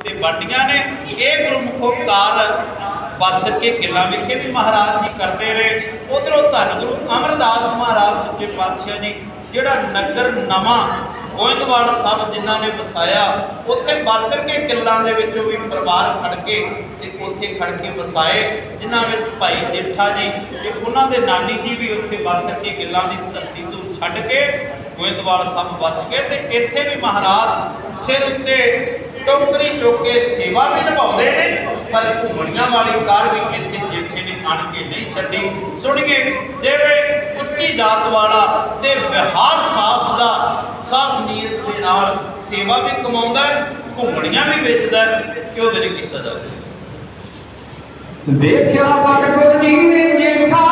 ਤੇ ਬਾਟੀਆਂ ਨੇ। ਇਹ ਗੁਰਮੁਖੋ ਕਾਰ ਬਸ ਕੇ ਕਿਲਾ ਵਿਖੇ ਵੀ ਮਹਾਰਾਜ ਜੀ ਕਰਦੇ ਰਹੇ। ਉਧਰੋਂ ਧੰਨ ਗੁਰੂ ਅਮਰਦਾਸ ਮਹਾਰਾਜ ਸੱਚੇ ਪਾਤਸ਼ਾਹ ਜੀ, ਜਿਹੜਾ ਨਗਰ ਨਵਾਂ ਗੋਇੰਦਵਾਲ ਸਾਹਿਬ ਜਿਨ੍ਹਾਂ ਨੇ ਵਸਾਇਆ, ਉੱਥੇ ਬਾਸਰ ਕੇ ਕਿੱਲਾਂ ਦੇ ਵਿੱਚੋਂ ਵੀ ਪਰਿਵਾਰ ਖੜ ਕੇ ਤੇ ਉੱਥੇ ਖੜ ਕੇ ਵਸਾਏ, ਜਿਨ੍ਹਾਂ ਵਿੱਚ ਭਾਈ ਜੇਠਾ ਜੀ ਤੇ ਉਹਨਾਂ ਦੇ ਨਾਨੀ ਜੀ ਵੀ ਉੱਥੇ ਬਾਸਰ ਕੇ ਕਿੱਲਾਂ ਦੀ ਧਰਤੀ ਤੋਂ ਛੱਡ ਕੇ ਗੋਇੰਦਵਾਲ ਸਾਹਿਬ ਵਸ ਗਏ ਤੇ ਇੱਥੇ ਵੀ ਮਹਾਰਾਜ ਸਿਰ ਉੱਤੇ ਟੋਕਰੀ ਚੁੱਕ ਕੇ ਸੇਵਾ ਵੀ ਨਿਭਾਉਂਦੇ ਨੇ, ਪਰ ਘੁੰਮਣੀਆਂ ਵਾਲੀ ਕਾਰ ਵੀ ਇੱਥੇ ਜੇਠੇ ਨੇ ਆਣ ਕੇ ਨਹੀਂ ਛੱਡੀ। ਸੁਣੀਏ ਜਿਵੇਂ ਉੱਚੀ ਜਾਤ ਵਾਲਾ ਤੇ ਵਿਹਾਰ ਸਾਫ਼ ਦਾ ਸਾਫ਼ ਨੀਅਤ ਦੇ ਨਾਲ ਸੇਵਾ ਵੀ ਕਮਾਉਂਦਾ ਘੁੰਮਣੀਆਂ ਵੀ ਵੇਚਦਾ ਕਿਉਂ ਮੇਰੇ ਕੀਤਾ ਜਾਵੇ ਵੇਖਿਆ ਸਤਿਗੁਰ ਜੀ ਨੇ ਜੇਠਾ